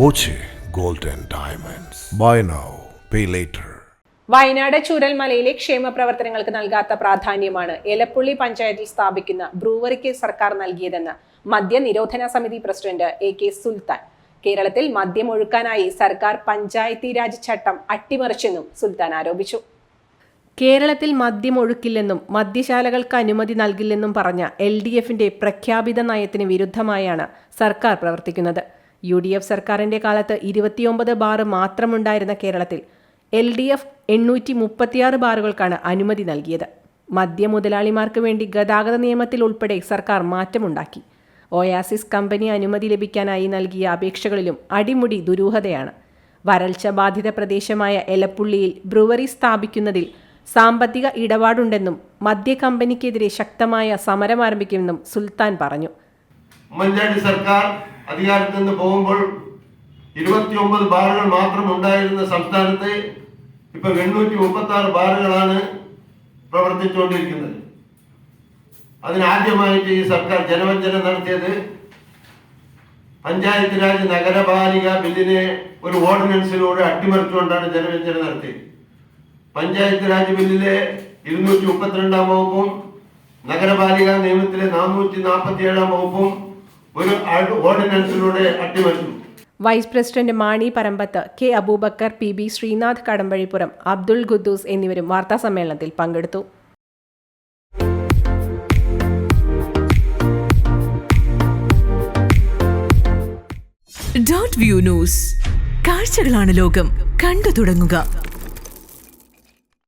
Boche gold and diamonds. Buy now pay later Wayanad ചൂരൽമലയിലെ ക്ഷേമ പ്രവർത്തനങ്ങൾക്ക് നൽകാത്ത പ്രാധാന്യമാണ് എലപ്പുള്ളി പഞ്ചായത്തിൽ സ്ഥാപിക്കുന്ന ബ്രൂവറിക്ക് സർക്കാർ നൽകിയതെന്ന് മദ്യ നിരോധന സമിതി പ്രസിഡന്റ് എ കെ സുൽത്താൻ. കേരളത്തിൽ മദ്യം ഒഴുക്കാനായി സർക്കാർ പഞ്ചായത്തി രാജ് ചട്ടം അട്ടിമറിച്ചെന്നും സുൽത്താൻ ആരോപിച്ചു. കേരളത്തിൽ മദ്യം ഒഴുക്കില്ലെന്നും മദ്യശാലകൾക്ക് അനുമതി നൽകില്ലെന്നും പറഞ്ഞ എൽ ഡി എഫിന്റെ പ്രഖ്യാപിത നയത്തിന് വിരുദ്ധമായാണ് സർക്കാർ പ്രവർത്തിക്കുന്നത്. യു ഡി എഫ് സർക്കാരിന്റെ കാലത്ത് ഇരുപത്തിയൊമ്പത് ബാർ മാത്രമുണ്ടായിരുന്ന കേരളത്തിൽ എൽ ഡി എഫ് എണ്ണൂറ്റി മുപ്പത്തിയാറ് ബാറുകൾക്കാണ് അനുമതി നൽകിയത്. മദ്യ മുതലാളിമാർക്ക് വേണ്ടി ഗതാഗത നിയമത്തിൽ ഉൾപ്പെടെ സർക്കാർ മാറ്റമുണ്ടാക്കി. ഒയാസിസ് കമ്പനി അനുമതി ലഭിക്കാനായി നൽകിയ അപേക്ഷകളിലും അടിമുടി ദുരൂഹതയാണ്. വരൾച്ച ബാധിത പ്രദേശമായ എലപ്പുള്ളിയിൽ ബ്രുവറി സ്ഥാപിക്കുന്നതിൽ സാമ്പത്തിക ഇടപാടുണ്ടെന്നും മദ്യ കമ്പനിക്കെതിരെ ശക്തമായ സമരം ആരംഭിക്കുമെന്നും സുൽത്താൻ പറഞ്ഞു. സർക്കാർ അധികാരത്തിൽ നിന്ന് പോകുമ്പോൾ ഇരുപത്തിയൊമ്പത് ബാറുകൾ മാത്രം ഉണ്ടായിരുന്ന സംസ്ഥാനത്ത് ഇപ്പൊ എണ്ണൂറ്റി മുപ്പത്തി ആറ് ബാറുകളാണ് പ്രവർത്തിച്ചുകൊണ്ടിരിക്കുന്നത്. അതിനാദ്യമായിട്ട് ഈ സർക്കാർ ജനവഞ്ചനം നടത്തിയത് പഞ്ചായത്ത് രാജ് നഗരപാലിക ബില്ലിനെ ഒരു ഓർഡിനൻസിലൂടെ അട്ടിമറിച്ചുകൊണ്ടാണ് ജനവഞ്ചനം നടത്തിയത്. പഞ്ചായത്ത് രാജ് ബില്ലിലെ ഇരുന്നൂറ്റി മുപ്പത്തിരണ്ടാം വകുപ്പും നഗരപാലിക നിയമത്തിലെ നാനൂറ്റി നാൽപ്പത്തി ഏഴാം വകുപ്പും ഒരു ഓർഡിനൻസിലൂടെ അട്ടിമറിച്ചു. Vice president Mani Parambath K Aboobacker P B Sreenath Kadampazhipuram Abdul Khuddus എന്നിവരും വാർത്താസമ്മേളനത്തിൽ പങ്കെടുത്തു. Dot view news. കാഴ്ചകളാണ് ലോകം. കണ്ടു തുടങ്ങുക.